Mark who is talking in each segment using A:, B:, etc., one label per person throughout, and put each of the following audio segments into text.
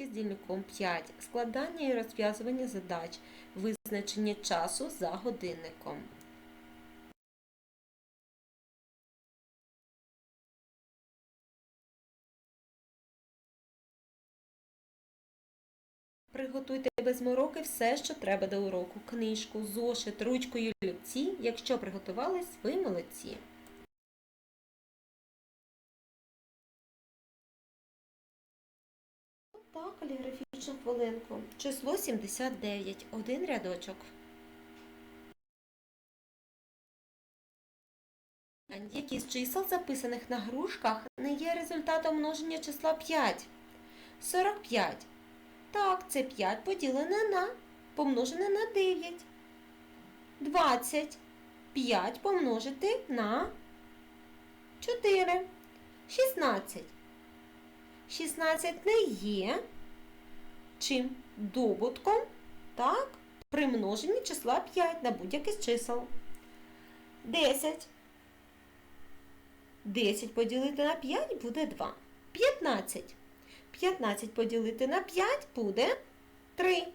A: з дільником 5, складання і розв'язування задач, визначення часу за годинником. Приготуйте без мороки все, що треба до уроку. Книжку, зошит, ручку і олівці. Якщо приготувались, ви молодці. Каліграфічну хвилинку. Число 79. Один рядочок. Які з чисел, записаних на грушках, не є результатом множення числа 5? 45. Так, це 5 поділене на помножене на 9. 20. 5 помножити на 4. 16. 16 не є чим добутком, так, при множенні числа 5 на будь-яке з чисел. 10. 10 поділити на 5 буде 2. 15. 15 поділити на 5 буде 3.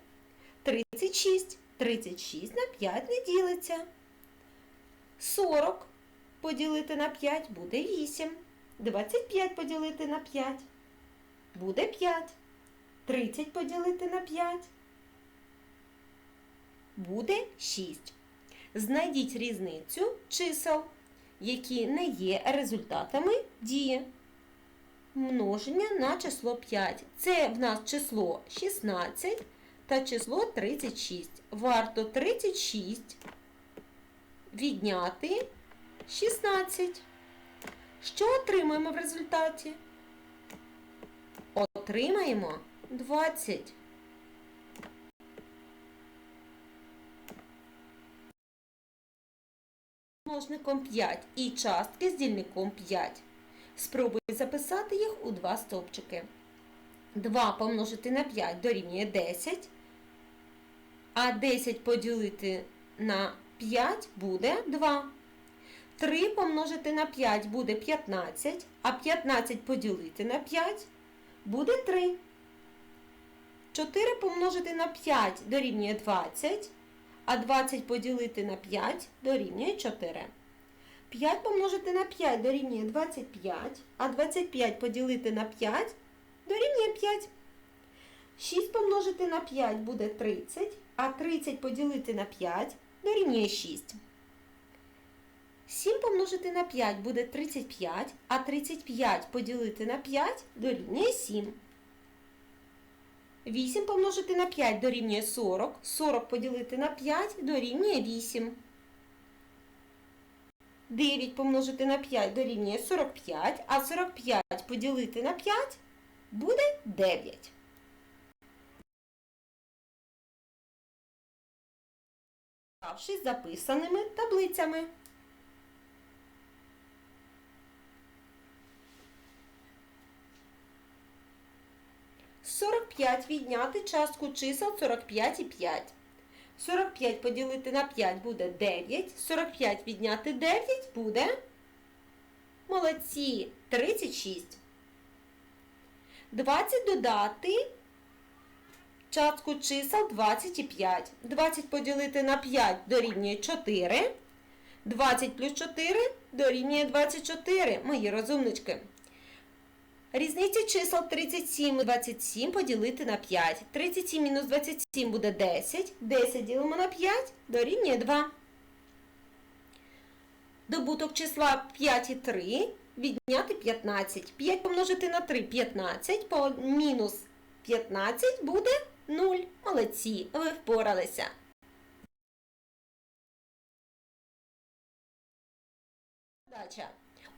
A: 36. 36 на 5 не ділиться. 40 поділити на 5 буде 8. 25 поділити на 5 буде 5. 30 поділити на 5 буде 6. Знайдіть різницю чисел, які не є результатами дії. Множення на число 5. Це в нас число 16 та число 36. Варто 36 відняти 16. Що отримаємо в результаті? Отримаємо 20. Множником 5 і частки з дільником 5. Спробуй записати їх у два стовпчики. 2 помножити на 5 дорівнює 10, а 10 поділити на 5 буде 2. 3 помножити на 5 буде 15, а 15 поділити на 5 буде 3. 4 помножити на 5 дорівнює 20, а 20 поділити на 5 дорівнює 4. 5 помножити на 5 дорівнює 25, а 25 поділити на 5 дорівнює 5. 6 помножити на 5 буде 30, а 30 поділити на 5 дорівнює 6. 7 помножити на 5 буде 35, а 35 поділити на 5 дорівнює 7. 8 помножити на 5 дорівнює 40, 40 поділити на 5 дорівнює 8. 9 помножити на 5 дорівнює 45, а 45 поділити на 5 буде 9. Ставшись записаними таблицями. Сорок п'ять відняти частку чисел 45 і 5. 45 поділити на 5 буде 9. 45 відняти 9 буде. Молодці. 36. 20 додати частку чисел 25. 20 поділити на 5 дорівнює 4. 20 плюс 4 дорівнює 24. Мої розумнички. Різниця чисел 37 і 27 поділити на 5. 37 мінус 27 буде 10. 10 ділимо на 5 дорівнює 2. Добуток числа 5 і 3 відняти 15. 5 помножити на 3 15, по мінус 15 буде 0. Молодці, ви впоралися. Задача.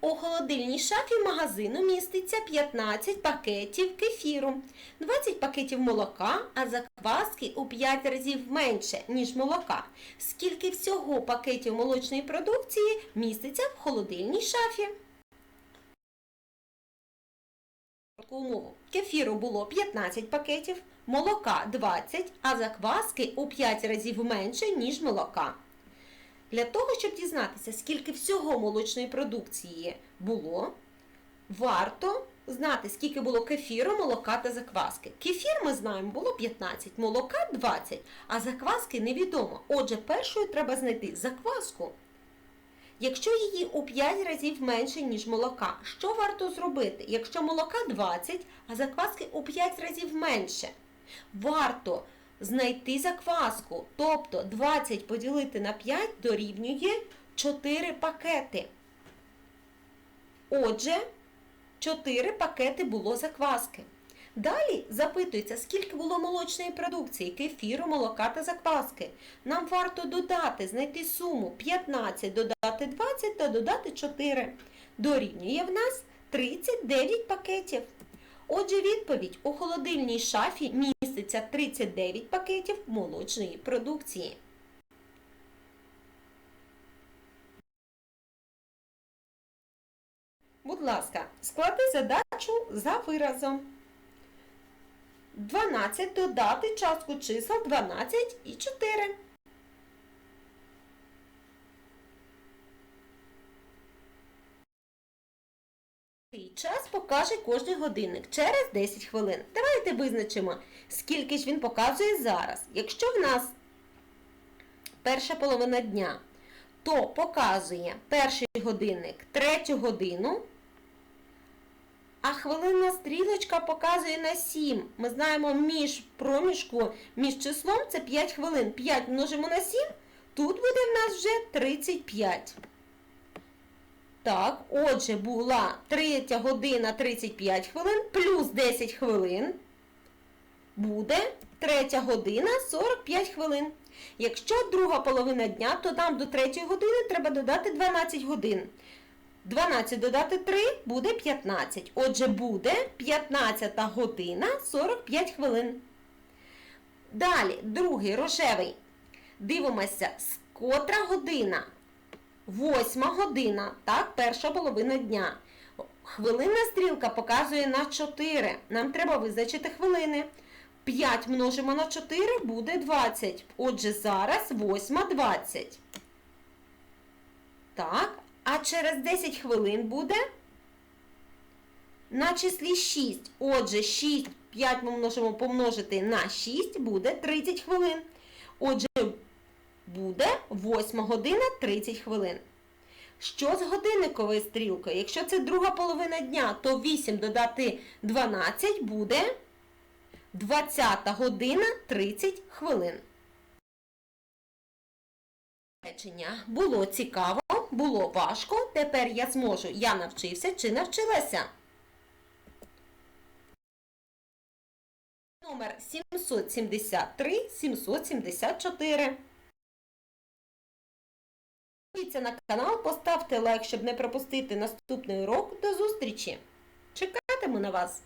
A: У холодильній шафі магазину міститься 15 пакетів кефіру, 20 пакетів молока, а закваски у 5 разів менше, ніж молока. Скільки всього пакетів молочної продукції міститься в холодильній шафі? Умову. Кефіру було 15 пакетів, молока 20, а закваски у 5 разів менше, ніж молока. Для того, щоб дізнатися, скільки всього молочної продукції було, варто знати, скільки було кефіру, молока та закваски. Кефір ми знаємо було 15, молока 20, а закваски невідомо. Отже, першою треба знайти закваску. Якщо її у 5 разів менше, ніж молока, що варто зробити? Якщо молока 20, а закваски у 5 разів менше, варто знайти закваску. Тобто 20 поділити на 5 дорівнює 4 пакети. Отже, 4 пакети було закваски. Далі запитується, скільки було молочної продукції, кефіру, молока та закваски. Нам варто додати, знайти суму 15, додати 20 та додати 4. Дорівнює в нас 39 пакетів. Отже, відповідь у холодильній шафі міститься 39 пакетів молочної продукції. Будь ласка, склади задачу за виразом. 12 додати частку чисел 12 і 4. Який час покаже кожний годинник через 10 хвилин. Давайте визначимо, скільки ж він показує зараз. Якщо в нас перша половина дня, то показує перший годинник третю годину, а хвилинна стрілочка показує на 7. Ми знаємо між проміжку, між числом це 5 хвилин. 5 множимо на 7, тут буде в нас вже 35. Так, отже, була 3 година 35 хвилин плюс 10 хвилин. Буде 3 година 45 хвилин. Якщо друга половина дня, то нам до 3 години треба додати 12 годин. 12 додати 3 буде 15. Отже, буде 15 година 45 хвилин. Далі, другий рожевий. Дивимося, котра година. Восьма година, так, перша половина дня. Хвилинна стрілка показує на 4. Нам треба визначити хвилини. 5 множимо на 4 буде 20. Отже, зараз 8.20. Так, а через 10 хвилин буде на числі 6. Отже, 6, 5 ми можемо помножити на 6, буде 30 хвилин. Отже, буде 8 година 30 хвилин. Що з годинниковою стрілкою? Якщо це друга половина дня, то 8 додати 12 буде 20 година 30 хвилин. Речення було цікаво, було важко. Тепер я зможу. Я навчився чи навчилася. Номер 773 774. Підпишіться на канал, поставте лайк, щоб не пропустити наступний урок. До зустрічі! Чекатиму на вас!